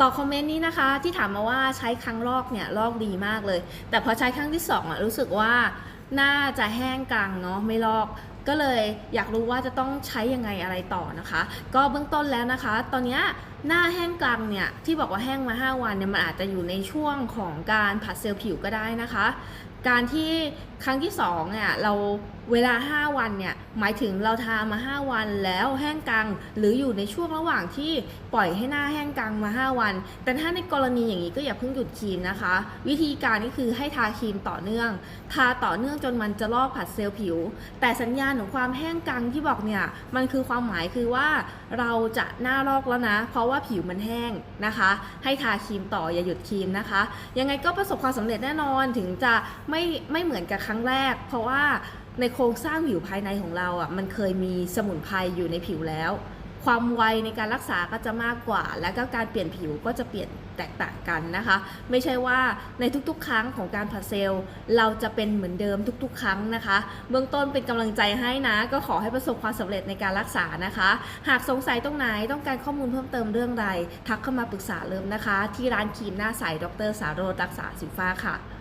ต่อคอมเมนต์นี้นะคะที่ถามมาว่าใช้ครั้งลอกเนี่ยลอกดีมากเลย แต่พอใช้ครั้งที่สองอะรู้สึกว่าน่าจะแห้งกลางเนาะไม่ลอก ก็เลยอยากรู้ว่าจะต้องใช้ยังไงอะไรต่อนะคะ ก็เบื้องต้นแล้วนะคะ ตอนนี้หน้าแห้งกลางเนี่ยที่บอกว่าแห้งมา 5 วันเนี่ยมันอาจจะอยู่ในช่วงของการผัดเซลล์ผิวก็ได้นะคะ การที่ครั้งที่2เนี่ยเราเวลา 5 วันเนี่ยหมายถึงเราทามา 5 วันแล้วแห้งกลางหรืออยู่ในช่วงระหว่างที่ปล่อยให้หน้าแห้งกลางมา 5 วัน แต่ถ้าในกรณีอย่างนี้ก็อย่าเพิ่งหยุดครีมนะคะ วิธีการก็คือให้ทาครีมต่อเนื่อง ทาต่อเนื่องจนมันจะลอกผัดเซลล์ผิว แต่สัญญาณของความแห้งกังที่บอกเนี่ยมันคือความหมายคือว่าเราจะหน้าลอกแล้วนะ เพราะว่าผิวมันแห้งนะคะ ให้ทาครีมต่ออย่าหยุดครีมนะคะ ยังไงก็ประสบความสำเร็จแน่นอนถึงจะไม่ไม่เหมือนกับครั้งแรก เพราะว่าในโครงสร้างผิวภายในของเราอะมันเคยมีสมุนไพรอยู่ในผิวแล้ว ความไวในการรักษาก็จะมากกว่า และก็การเปลี่ยนผิวก็จะเปลี่ยนแตกต่างกันนะคะ ไม่ใช่ว่าในทุกๆ ครั้งของการผัดเซลล์เราจะเป็นเหมือนเดิมทุกๆ ครั้งนะคะ เบื้องต้นเป็นกำลังใจให้นะ ก็ขอให้ประสบความสำเร็จในการรักษานะคะ หากสงสัยตรงไหนต้องการข้อมูลเพิ่มเติมเรื่องใด ทักเข้ามาปรึกษาเริ่มนะคะ ที่ร้านครีมหน้าใสดรสารโรรักษาสินฟ้าค่ะ